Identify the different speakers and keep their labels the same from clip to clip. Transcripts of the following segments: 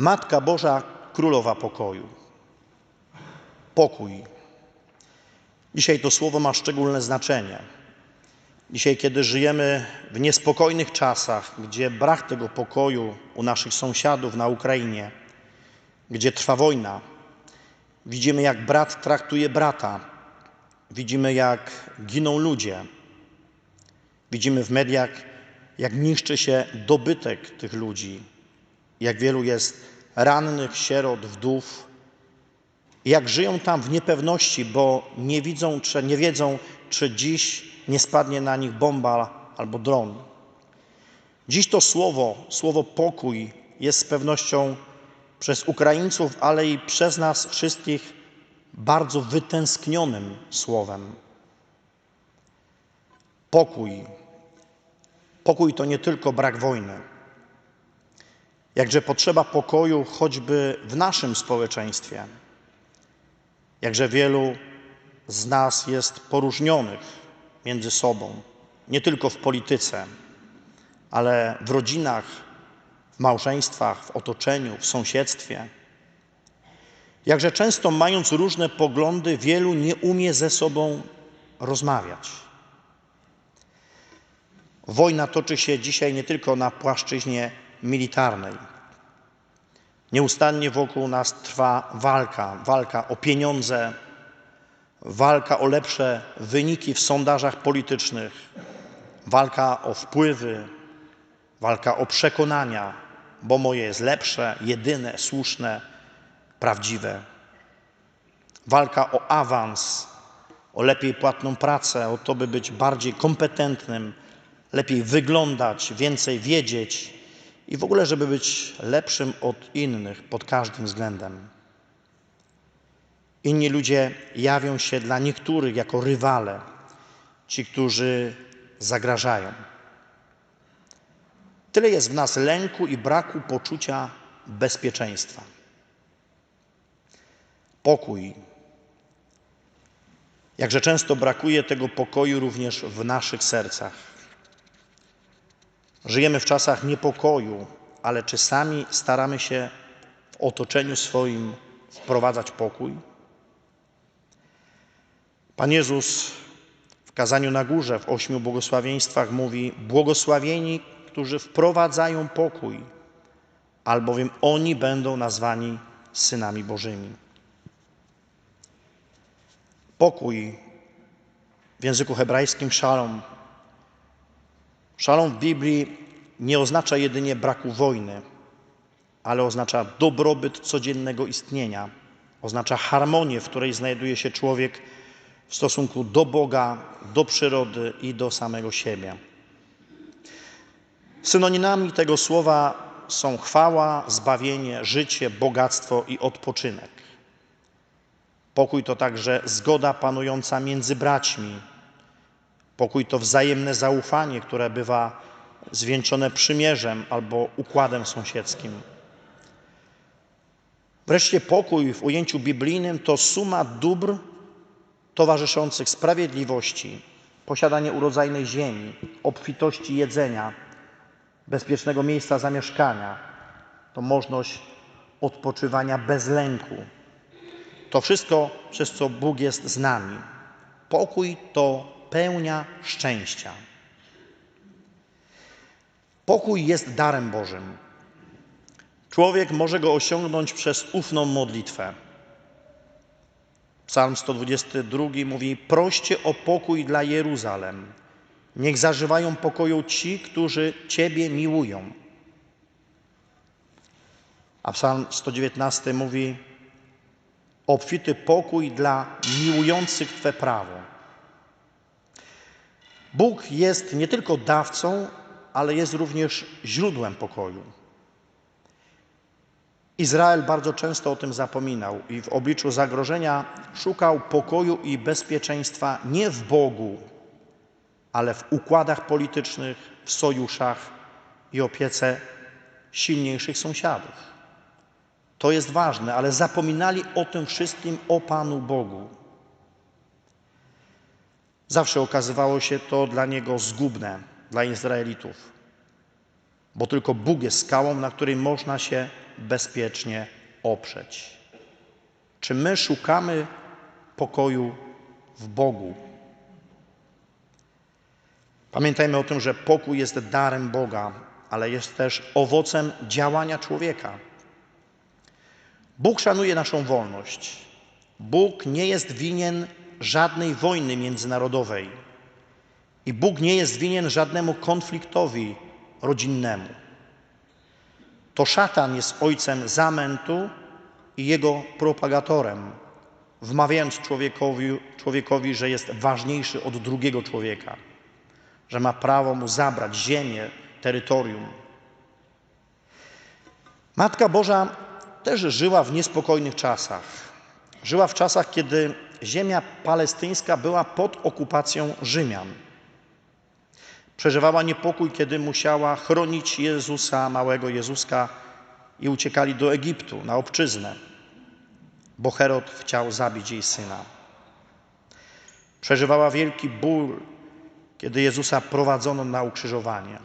Speaker 1: Matka Boża, Królowa Pokoju. Pokój. Dzisiaj to słowo ma szczególne znaczenie. Dzisiaj, kiedy żyjemy w niespokojnych czasach, gdzie brak tego pokoju u naszych sąsiadów na Ukrainie, gdzie trwa wojna, widzimy, jak brat traktuje brata, widzimy, jak giną ludzie, widzimy w mediach, jak niszczy się dobytek tych ludzi, jak wielu jest rannych, sierot, wdów, jak żyją tam w niepewności, bo nie widzą, czy nie wiedzą, czy dziś nie spadnie na nich bomba albo dron. Dziś to słowo, słowo pokój jest z pewnością przez Ukraińców, ale i przez nas wszystkich bardzo wytęsknionym słowem. Pokój. Pokój to nie tylko brak wojny. Jakże potrzeba pokoju choćby w naszym społeczeństwie. Jakże wielu z nas jest poróżnionych między sobą, nie tylko w polityce, ale w rodzinach, w małżeństwach, w otoczeniu, w sąsiedztwie. Jakże często, mając różne poglądy, wielu nie umie ze sobą rozmawiać. Wojna toczy się dzisiaj nie tylko na płaszczyźnie militarnej. Nieustannie wokół nas trwa walka, walka o pieniądze, walka o lepsze wyniki w sondażach politycznych, walka o wpływy, walka o przekonania, bo moje jest lepsze, jedyne, słuszne, prawdziwe. Walka o awans, o lepiej płatną pracę, o to, by być bardziej kompetentnym, lepiej wyglądać, więcej wiedzieć i w ogóle, żeby być lepszym od innych pod każdym względem. Inni ludzie jawią się dla niektórych jako rywale, ci, którzy zagrażają. Tyle jest w nas lęku i braku poczucia bezpieczeństwa. Pokój. Jakże często brakuje tego pokoju również w naszych sercach. Żyjemy w czasach niepokoju, ale czy sami staramy się w otoczeniu swoim wprowadzać pokój? Pan Jezus w kazaniu na górze w ośmiu błogosławieństwach mówi: Błogosławieni, którzy wprowadzają pokój, albowiem oni będą nazwani synami Bożymi. Pokój w języku hebrajskim szalom. Szalom w Biblii nie oznacza jedynie braku wojny, ale oznacza dobrobyt codziennego istnienia, oznacza harmonię, w której znajduje się człowiek w stosunku do Boga, do przyrody i do samego siebie. Synonimami tego słowa są chwała, zbawienie, życie, bogactwo i odpoczynek. Pokój to także zgoda panująca między braćmi. Pokój to wzajemne zaufanie, które bywa zwieńczone przymierzem albo układem sąsiedzkim. Wreszcie pokój w ujęciu biblijnym to suma dóbr towarzyszących sprawiedliwości, posiadanie urodzajnej ziemi, obfitości jedzenia, bezpiecznego miejsca zamieszkania, to możliwość odpoczywania bez lęku. To wszystko, przez co Bóg jest z nami. Pokój to pełnia szczęścia. Pokój jest darem Bożym. Człowiek może go osiągnąć przez ufną modlitwę. Psalm 122 mówi: Proście o pokój dla Jeruzalem. Niech zażywają pokoju ci, którzy Ciebie miłują. A Psalm 119 mówi: Obfity pokój dla miłujących Twe prawo. Bóg jest nie tylko dawcą, ale jest również źródłem pokoju. Izrael bardzo często o tym zapominał i w obliczu zagrożenia szukał pokoju i bezpieczeństwa nie w Bogu, ale w układach politycznych, w sojuszach i opiece silniejszych sąsiadów. To jest ważne, ale zapominali o tym wszystkim o Panu Bogu. Zawsze okazywało się to dla niego zgubne, dla Izraelitów. bo tylko Bóg jest skałą, na której można się bezpiecznie oprzeć. Czy my szukamy pokoju w Bogu? Pamiętajmy o tym, że pokój jest darem Boga, ale jest też owocem działania człowieka. Bóg szanuje naszą wolność. Bóg nie jest winien żadnej wojny międzynarodowej i Bóg nie jest winien żadnemu konfliktowi rodzinnemu. To szatan jest ojcem zamętu i jego propagatorem, wmawiając człowiekowi, człowiekowi, że jest ważniejszy od drugiego człowieka, że ma prawo mu zabrać ziemię, terytorium. Matka Boża też żyła w niespokojnych czasach. Żyła w czasach, kiedy ziemia palestyńska była pod okupacją Rzymian. Przeżywała niepokój, kiedy musiała chronić Jezusa, małego Jezuska i uciekali do Egiptu na obczyznę, bo Herod chciał zabić jej syna. Przeżywała wielki ból, kiedy Jezusa prowadzono na ukrzyżowanie.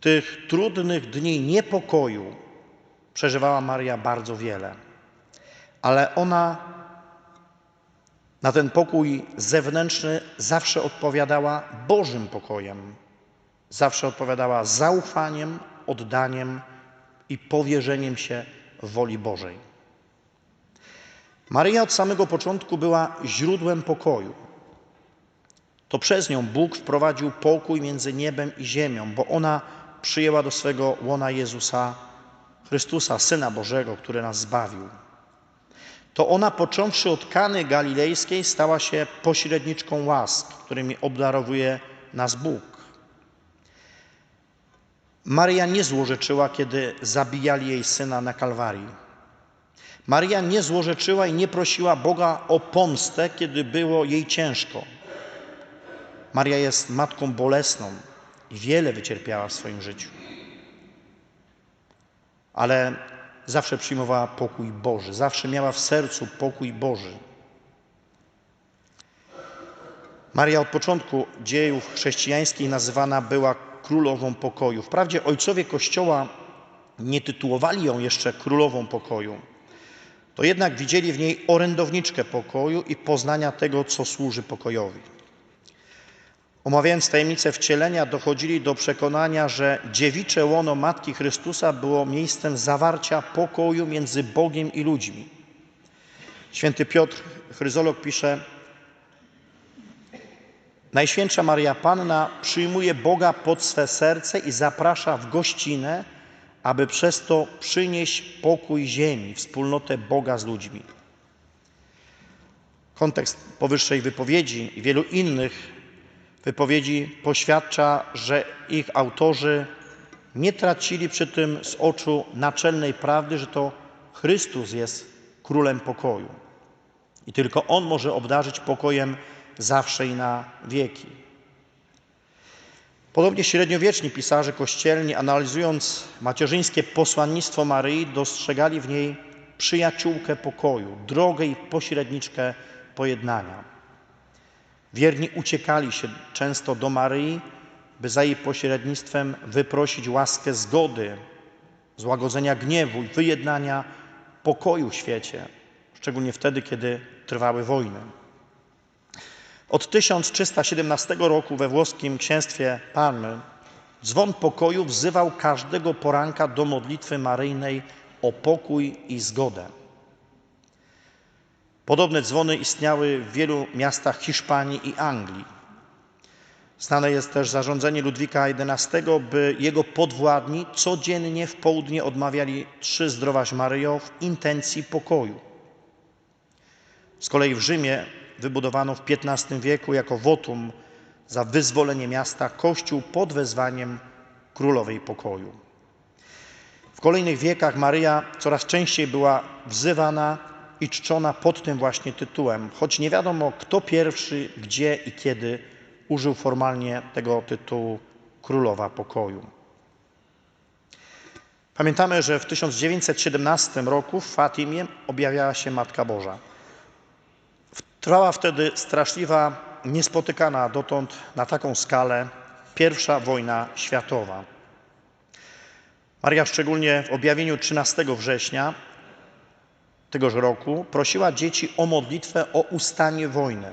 Speaker 1: Tych trudnych dni niepokoju przeżywała Maria bardzo wiele, ale ona na ten pokój zewnętrzny zawsze odpowiadała Bożym pokojem, zawsze odpowiadała zaufaniem, oddaniem i powierzeniem się woli Bożej. Maryja od samego początku była źródłem pokoju. To przez nią Bóg wprowadził pokój między niebem i ziemią, bo ona przyjęła do swego łona Jezusa Chrystusa, Syna Bożego, który nas zbawił. To ona, począwszy od Kany Galilejskiej, stała się pośredniczką łask, którymi obdarowuje nas Bóg. Maria nie złorzeczyła, kiedy zabijali jej syna na Kalwarii. Maria nie złorzeczyła i nie prosiła Boga o pomstę, kiedy było jej ciężko. Maria jest matką bolesną i wiele wycierpiała w swoim życiu. Ale zawsze przyjmowała pokój Boży, zawsze miała w sercu pokój Boży. Maria od początku dziejów chrześcijańskich nazywana była królową pokoju. Wprawdzie ojcowie Kościoła nie tytułowali ją jeszcze królową pokoju, to jednak widzieli w niej orędowniczkę pokoju i poznania tego, co służy pokojowi. Omawiając tajemnicę wcielenia, dochodzili do przekonania, że dziewicze łono Matki Chrystusa było miejscem zawarcia pokoju między Bogiem i ludźmi. Święty Piotr, chryzolog, pisze: Najświętsza Maria Panna przyjmuje Boga pod swe serce i zaprasza w gościnę, aby przez to przynieść pokój ziemi, wspólnotę Boga z ludźmi. Kontekst powyższej wypowiedzi i wielu innych wypowiedzi poświadcza, że ich autorzy nie tracili przy tym z oczu naczelnej prawdy, że to Chrystus jest królem pokoju. I tylko On może obdarzyć pokojem zawsze i na wieki. Podobnie średniowieczni pisarze kościelni, analizując macierzyńskie posłannictwo Maryi, dostrzegali w niej przyjaciółkę pokoju, drogę i pośredniczkę pojednania. Wierni uciekali się często do Maryi, by za jej pośrednictwem wyprosić łaskę zgody, złagodzenia gniewu i wyjednania pokoju w świecie, szczególnie wtedy, kiedy trwały wojny. Od 1317 roku we włoskim księstwie Parmy dzwon pokoju wzywał każdego poranka do modlitwy maryjnej o pokój i zgodę. Podobne dzwony istniały w wielu miastach Hiszpanii i Anglii. Znane jest też zarządzenie Ludwika XI, by jego podwładni codziennie w południe odmawiali trzy zdrowaś Maryjo w intencji pokoju. Z kolei w Rzymie wybudowano w XV wieku jako wotum za wyzwolenie miasta kościół pod wezwaniem królowej pokoju. W kolejnych wiekach Maryja coraz częściej była wzywana i czczona pod tym właśnie tytułem, choć nie wiadomo kto pierwszy, gdzie i kiedy użył formalnie tego tytułu Królowa Pokoju. Pamiętamy, że w 1917 roku w Fatimie objawiała się Matka Boża. Trwała wtedy straszliwa, niespotykana dotąd na taką skalę pierwsza wojna światowa. Maria szczególnie w objawieniu 13 września tegoż roku prosiła dzieci o modlitwę o ustanie wojny.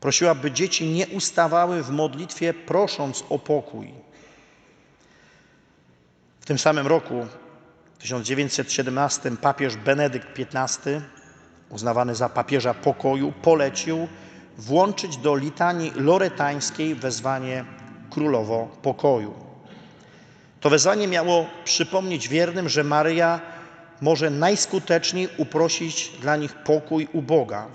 Speaker 1: Prosiła, by dzieci nie ustawały w modlitwie, prosząc o pokój. W tym samym roku, w 1917, papież Benedykt XV, uznawany za papieża pokoju, polecił włączyć do litanii loretańskiej wezwanie królowo pokoju. To wezwanie miało przypomnieć wiernym, że Maryja może najskuteczniej uprosić dla nich pokój u Boga.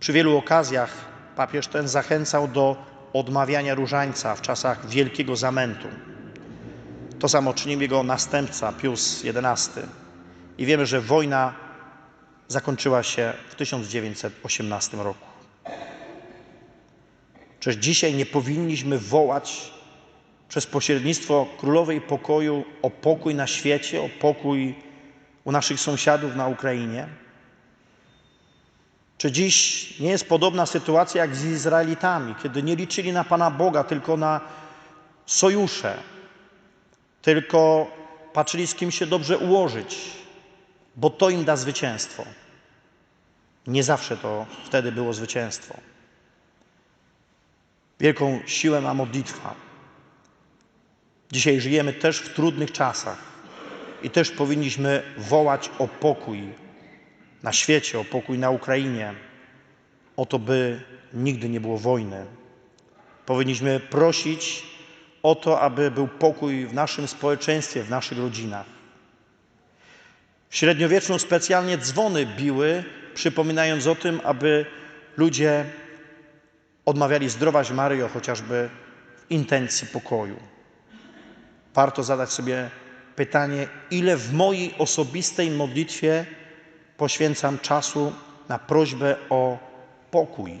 Speaker 1: Przy wielu okazjach papież ten zachęcał do odmawiania różańca w czasach wielkiego zamętu. To samo czynił jego następca Pius XI. I wiemy, że wojna zakończyła się w 1918 roku. Czyż dzisiaj nie powinniśmy wołać przez pośrednictwo Królowej Pokoju o pokój na świecie, o pokój u naszych sąsiadów na Ukrainie? Czy dziś nie jest podobna sytuacja jak z Izraelitami, kiedy nie liczyli na Pana Boga, tylko na sojusze, tylko patrzyli, z kim się dobrze ułożyć, bo to im da zwycięstwo. Nie zawsze to wtedy było zwycięstwo. Wielką siłę ma modlitwa. Dzisiaj żyjemy też w trudnych czasach i też powinniśmy wołać o pokój na świecie, o pokój na Ukrainie, o to, by nigdy nie było wojny. Powinniśmy prosić o to, aby był pokój w naszym społeczeństwie, w naszych rodzinach. W średniowieczu specjalnie dzwony biły, przypominając o tym, aby ludzie odmawiali zdrowaś Maryjo chociażby w intencji pokoju. Warto zadać sobie pytanie, ile w mojej osobistej modlitwie poświęcam czasu na prośbę o pokój.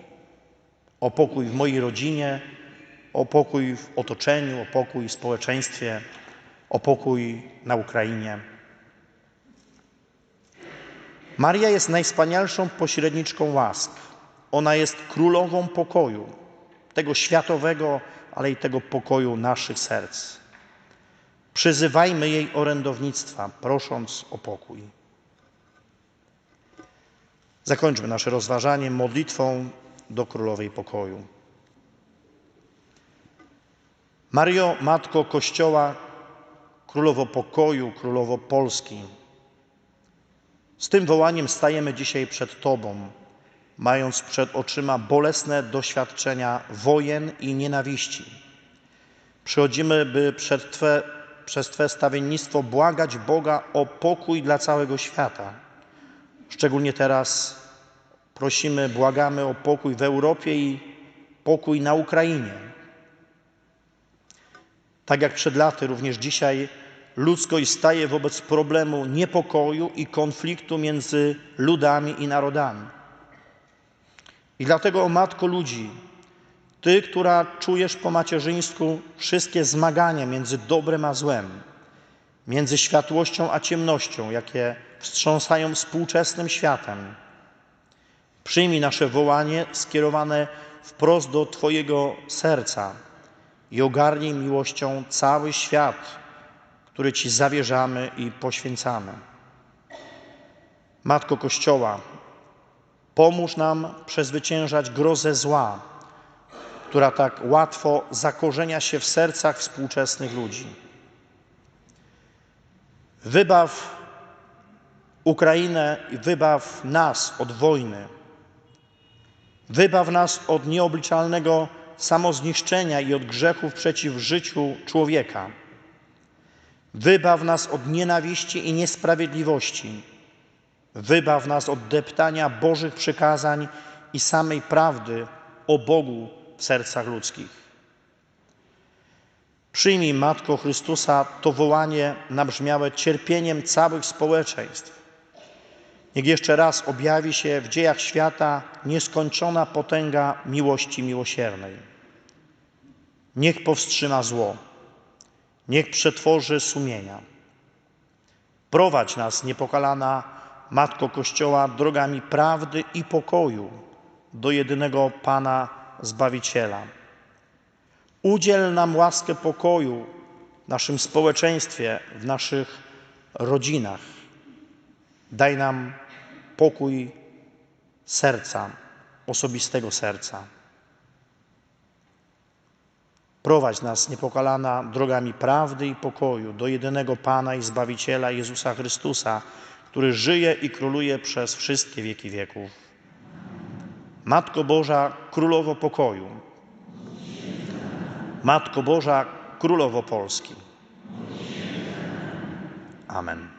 Speaker 1: O pokój w mojej rodzinie, o pokój w otoczeniu, o pokój w społeczeństwie, o pokój na Ukrainie. Maria jest najwspanialszą pośredniczką łask. Ona jest królową pokoju, tego światowego, ale i tego pokoju naszych serc. Przyzywajmy jej orędownictwa, prosząc o pokój. Zakończmy nasze rozważanie modlitwą do Królowej Pokoju. Mario, Matko Kościoła, Królowo Pokoju, Królowo Polski, z tym wołaniem stajemy dzisiaj przed Tobą, mając przed oczyma bolesne doświadczenia wojen i nienawiści. Przychodzimy, by przed Twe, przez Twe stawiennictwo błagać Boga o pokój dla całego świata. Szczególnie teraz prosimy, błagamy o pokój w Europie i pokój na Ukrainie. Tak jak przed laty, również dzisiaj ludzkość staje wobec problemu niepokoju i konfliktu między ludami i narodami. I dlatego, o Matko ludzi, Ty, która czujesz po macierzyńsku wszystkie zmagania między dobrem a złem, między światłością a ciemnością, jakie wstrząsają współczesnym światem, przyjmij nasze wołanie skierowane wprost do Twojego serca i ogarnij miłością cały świat, który Ci zawierzamy i poświęcamy. Matko Kościoła, pomóż nam przezwyciężać grozę zła, która tak łatwo zakorzenia się w sercach współczesnych ludzi. Wybaw Ukrainę i wybaw nas od wojny. Wybaw nas od nieobliczalnego samozniszczenia i od grzechów przeciw życiu człowieka. Wybaw nas od nienawiści i niesprawiedliwości. Wybaw nas od deptania Bożych przykazań i samej prawdy o Bogu w sercach ludzkich. Przyjmij, Matko Chrystusa, to wołanie nabrzmiałe cierpieniem całych społeczeństw. Niech jeszcze raz objawi się w dziejach świata nieskończona potęga miłości miłosiernej. Niech powstrzyma zło. Niech przetworzy sumienia. Prowadź nas, niepokalana Matko Kościoła, drogami prawdy i pokoju do jedynego Pana Zbawiciela. Udziel nam łaskę pokoju w naszym społeczeństwie, w naszych rodzinach. Daj nam pokój serca, osobistego serca. Prowadź nas niepokalana drogami prawdy i pokoju do jedynego Pana i Zbawiciela Jezusa Chrystusa, który żyje i króluje przez wszystkie wieki wieków. Matko Boża, Królowo Pokoju, Matko Boża, Królowo Polski. Amen.